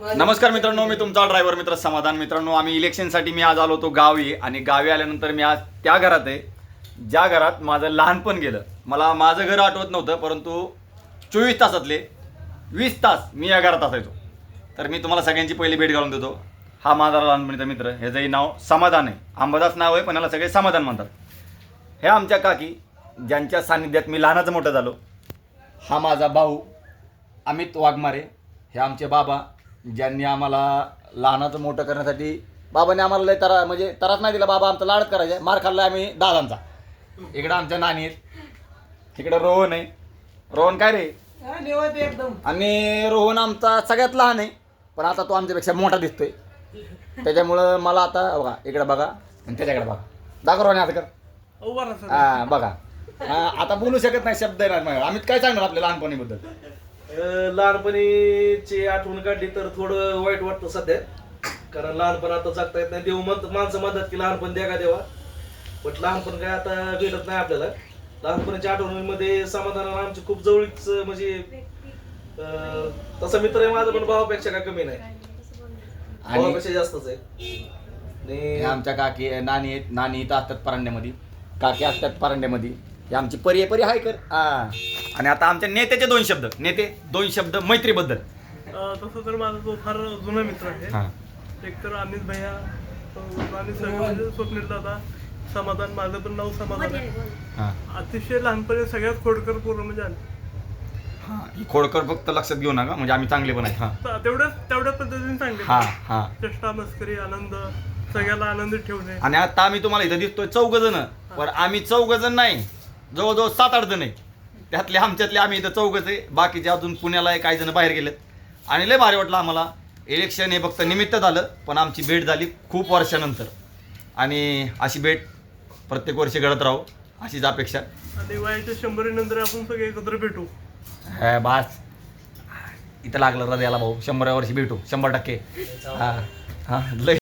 नमस्कार मित्रांनो मी तुमचा ड्रायव्हर मित्र समाधान. मित्रांनो आम्ही इलेक्शनसाठी मी आज आलो होतो गावी आणि गावी आल्यानंतर मी आज त्या घरात आहे. ज्या घरात माझं लहानपण गेलं. मला माझं घर आठवत नव्हतं परंतु चोवीस तासातले वीस तास मी या घरात असायचो. तर मी तुम्हाला सगळ्यांची पहिली भेट घालून देतो. हा माझा लहानपणीचा मित्र ह्याचंही नाव समाधान आहे. अंबादास नाव आहे पण याला सगळे समाधान म्हणतात. हे आमच्या काकी ज्यांच्या सान्निध्यात मी लहानाचं मोठं झालो हा माझा भाऊ अमित वाघमारे हे आमचे बाबा ज्यांनी आम्हाला लहानाचं मोठं करण्यासाठी बाबाने आम्हाला लय तरा म्हणजे तराच नाही दिला बाबा आमचा लाडच करायचा मार खाल्ला आम्ही दादांचा. इकडं आमच्या नानी आहेत. इकडं रोहन आहे. रोहन काय रे? एकदम आणि रोहन आमचा सगळ्यात लहान आहे. पण आता तो आमच्यापेक्षा मोठा दिसतोय. त्याच्यामुळं मला आता बघा इकडे बघा आणि त्याच्याकडे बघा. दाखव रोहन असं कर. हा बघा. आता बोलू शकत नाही शब्द येणार आम्ही काय सांगणार आपल्या लहानपणीबद्दल? लहानपणीची आठवण काढली तर थोडं वाईट वाटतं सध्या. कारण लहानपण आता जगता येत नाही. देव म्हणत माणसं म्हणतात की लहानपण द्या का देवा? पण लहानपण काय आता भेटत नाही आपल्याला. लहानपणीच्या आठवणीमध्ये समाधान आमची खूप जवळच म्हणजे तसा मित्र आहे माझा पण भावापेक्षा काय कमी नाही. आणि भावापेक्षा जास्तच आहे. आणि आमच्या काकी नानी आहेत नानी इथं असतात परांड्यामध्ये. काकी असतात परांड्यामध्ये. हे आमची परी आहे परी हाय कर. हा आणि आता आमच्या नेत्याचे दोन शब्द. नेते दोन शब्द मैत्रीबद्दल. अ, तसं तर माझा तो फार जुना मित्र आहे. हा. एक तर अमित भैया अ, आणि सगळं स्वप्नील दादा समाधान माझं पण नाव समाधान आहे. हा. अतिशय लहानपणी सगळ्यात खोडकर पोरं म्हणजे आम्ही. हा ही खोडकर फक्त लक्षात घेऊ नका म्हणजे आम्ही चांगले पण हा. तर तेवढ्याच तेवढ्या पद्धतीने सांगते हा हा. चेष्टा मस्करी आनंद सगळ्याला आनंदित ठेवणे. आणि आता आम्ही तुम्हाला इथं दिसतोय चौघ जण पण आम्ही चौघ जण नाही. जवळजवळ सात आठ जण आहे त्यातले आमच्यातले आम्ही इथं चौघच आहे. बाकीचे अजून पुण्याला आहे काही जण बाहेर गेलेत. आणि लय भारी वाटलं आम्हाला. इलेक्शन हे फक्त निमित्त झालं पण आमची भेट झाली खूप वर्षानंतर. आणि अशी भेट प्रत्येक वर्षी घडत राहू अशीच अपेक्षा. आणि वयाच्या शंभरी नंतर आपण सगळे एकत्र भेटू. हा, बास. इथं लागलं हृदयाला भाऊ. शंभर वर्षी भेटू. शंभर टक्के. हा हा. लय